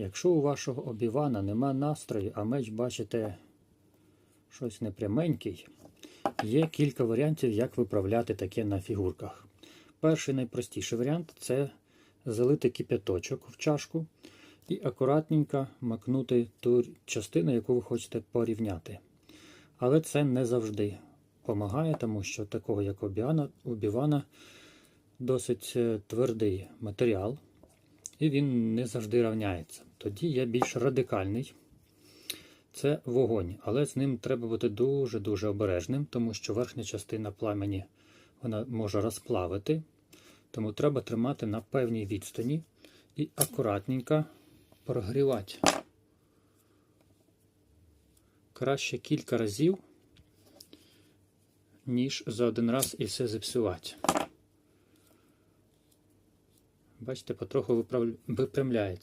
Якщо у вашого обівана нема настрою, а меч бачите щось непряменький, є кілька варіантів, як виправляти таке на фігурках. Перший найпростіший варіант це залити кипяточок в чашку і акуратненько макнути ту частину, яку ви хочете порівняти. Але це не завжди допомагає, тому що такого, як обівана, досить е, твердий матеріал, і він не завжди рівняється. Тоді є більш радикальний. Це вогонь, але з ним треба бути дуже-дуже обережним, тому що верхня частина пламені вона може розплавити, тому треба тримати на певній відстані і акуратненько прогрівати. Краще кілька разів, ніж за один раз і все зіпсувати. Бачите, потроху виправ- випрямляється.